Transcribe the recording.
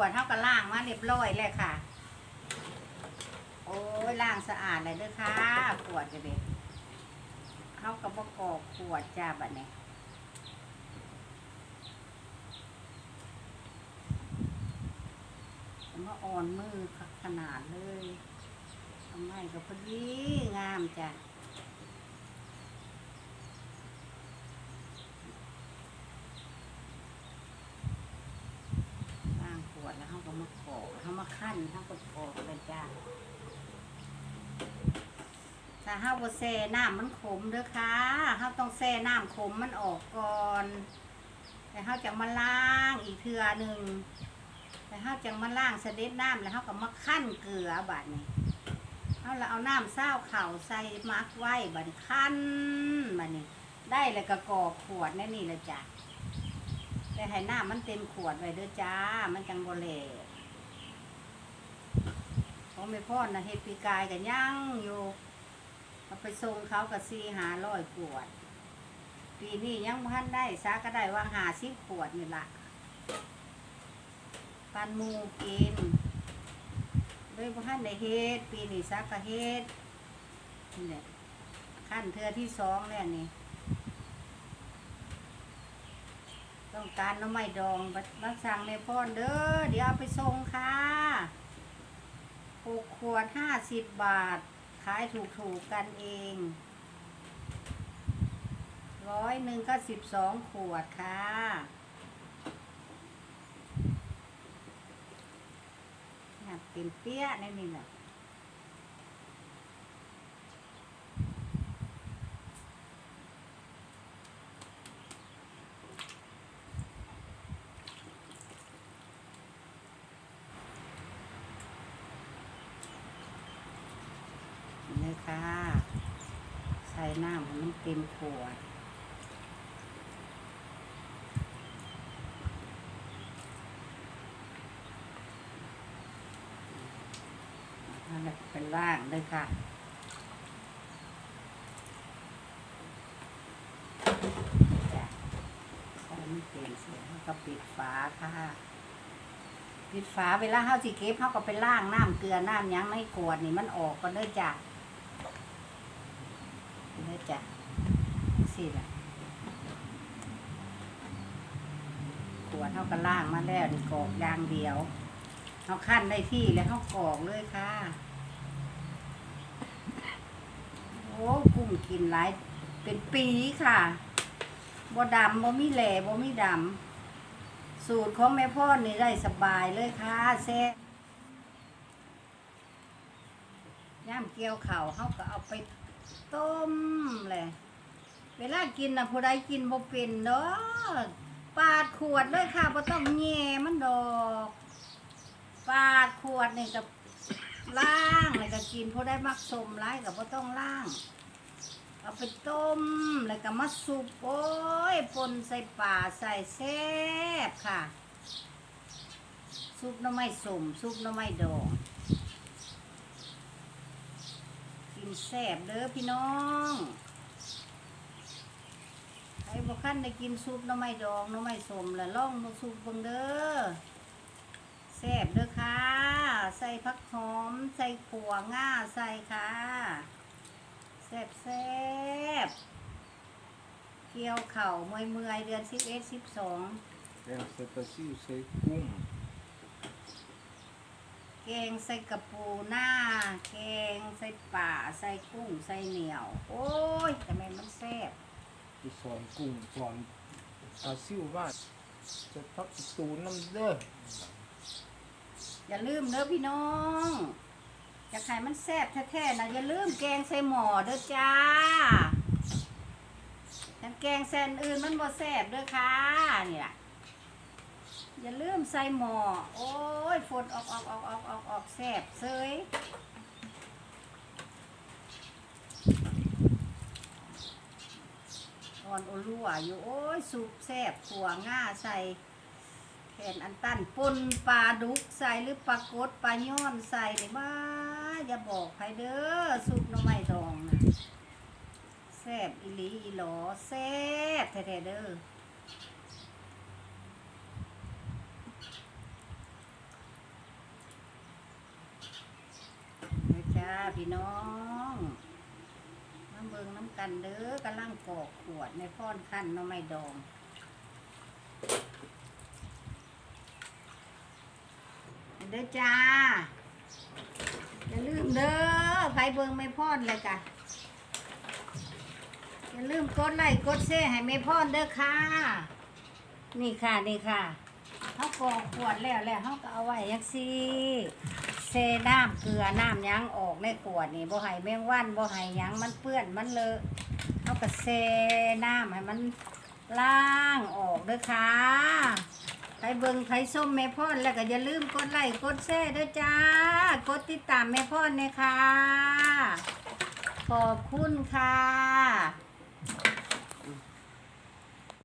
วดเท่ากับล่างมาเรียบร้อยเลยค่ะ โอ้ยล่างสะอาดเลยเด้อค่ะขวดกันเด็กเขากับประกอบขวดจ้าบัดนี้มาอ่อนมือขนาดเลยทำไมก็พอดีงามจ้ะ ล้างขวดแล้วเขาก็มาขอกเขา มาขั้นเขาก็ขอกเลยจ้าถ้าเขาบ่แช่น้ำมันขมเด้อค่ะเขาต้องแช่น้ำขมมันออกก่อน แต่เขาจะมาล้างอีกเทือหนึ่งแต่เขาจะมาล้างเสด็จน้ำแล้วเขาก็มาขั้นเกลือบาดนี้เขาแล้วเอาน้ำเศร้าเข่าใส่มักไว้บัดนี้ขั้นบัดนี้ ได้แล้วก็กอกขวดแน่นี่เลยจ้ะแต่ให้น้ำมันเต็มขวดไว้เด้อจ้า มันจังบ่เล ของไม่พ่อนะเฮ็ดปีกายกันย่างอยู่เอาไปส่งเขากับซีหาร้อยขวด ปีนี้ยังบ่ทันได้ซาก็ได้วางหาสิบขวดนี่ละปันมูกินเลยบ่ทันได้เฮ็ดปีนี้ซาก็เฮ็ดนี่แหละขั้นเทือที่สองแล้วนี่ต้องการน้ำไม้ดองรักสั่งในพ่อนเด้อเดี๋ยวเอาไปส่งค่ะ หกขวดห้าสิบบาท ขายถูกๆกันเอง ร้อยหนึ่งก็สิบสองขวดค่ะเนี่ยเป็นเปี้ยในนี่แหละ เลยค่ะ ใส่น้ำมันเต็มขวดนั่นแหละเป็นร่างเลยค่ะจ้ะใส่มันเปลี่ยนเสียงแล้วก็ปิดฝาค่ะ ปิดฝาเวลาเฮาสิเก็บเฮาก็ไปล่างน้ำเกลือน้ำยังในขวดนี่มันออกก็เด้อจ้ะ เด้อจ้ะสิละขวดเฮาก็ล่างมาแล้วดีกรอกยางเดียวเอาขั้นได้ที่แล้วเขากรอกเลยค่ะโอ้กุ้งกินหลายเป็นปีค่ะบ่ดำบ่มีแหล่บ่มีดำสูตรของแม่พ่อนี่ได้สบายเลยค่ะแซ่ย่ามเกี่ยวเข่าวเขาก็เอาไป ต้มเลยเวลากินนะผู้ใดกินบ่เป็นเนาะปาดขวดเลยค่ะบ่ต้องแง่มันดอก ปาดขวดนี่กับล่างแล้วก็กินพอได้มักสมร้ายกับบ่ต้องล่างเอาไปต้มแล้วก็มาสุปโอ้ยปนใส่ป่าใส่แซ่บค่ะ ซุปน้ำไม้สมซุปน้ำไม้ดองกิ นแซ่บเด้อพี่น้องใครบ่คั้นได้กินซุปน้ำไม้ดองน้ำไม้สมแล้วล่องมาซุปเบิ่งเด้อแซ่บเด้อค่ะ ใส่ผักหอม ใส่ขัวง่าใส่ค่ะแซ่บแซ่บเกี่ยวเข่าเมื่อยเมื่อยเดือนสิบเอ็ดสิบสองแกงใส่ปลาซิวใส่กุ้ง แกงใส่กระปูหน้า แกงใส่ป่า ใส่กุ้ง ใส่เหนียว โอ้ยแต่แม่นมันแซ่บที่สอนกุ้งสอนปลาซิวว่าจะพักตูนน้ำเด้ออย่าลืมเด้อพี่น้องอยากให้มันแซ่บแท้ๆนะอย่าลืมแกงใส่หม้อเด้อจ้าแต่แกงแซนอื่นมันบ่แซ่บเด้อค่ะนี่ล่ะอย่าลืมใส่หม้อโอ้ ยฝนออกออกออกออกออกออกแซ่บเซยอ่อนโอลัวอยู่โอ้ยสุปแซ่บขัวง่าใส่แผ่นอันตันปนปลาดุกใส่หรือปลากดปลาย้อนใส่เลยบ้าอย่าบอกใครเด้อซุปหน้ำไม้ดองนะแซ่บอีหลีอีหลอแซ่บแท้ๆเด้อข พี่น้องน้ำเบิงน้ำกันเด้อกำลังกอกขวดในพ่อนขั้นน้ำไม่ดองเด้อจ้าอย่าลืมเด้อไผเบิงไม่พอดเลยกะอย่าลืมกดไลค์กดแชร์ให้ไม่พอดเด้อค่ะ นี่ค่ะนี่ค่ะเขากอกขวดแล้วแล้วเขาก็เอาไว้ยังซี่ เซน้ำเกลือน้ำยั้งออกในขวดนี่บ่ให้แมงวันบ่ให้ยังมันเปื้อนมันเลอะเขาก็เซน้ำให้มันล้างออกเด้อค่ะใครเบิงใครส้มแม่พ่อนแล้วก็อย่าลืมกดไลค์กดแชร์ด้วยจ้ากดติดตามแม่พ่อนเลยค่ะ ขอบคุณค่ะ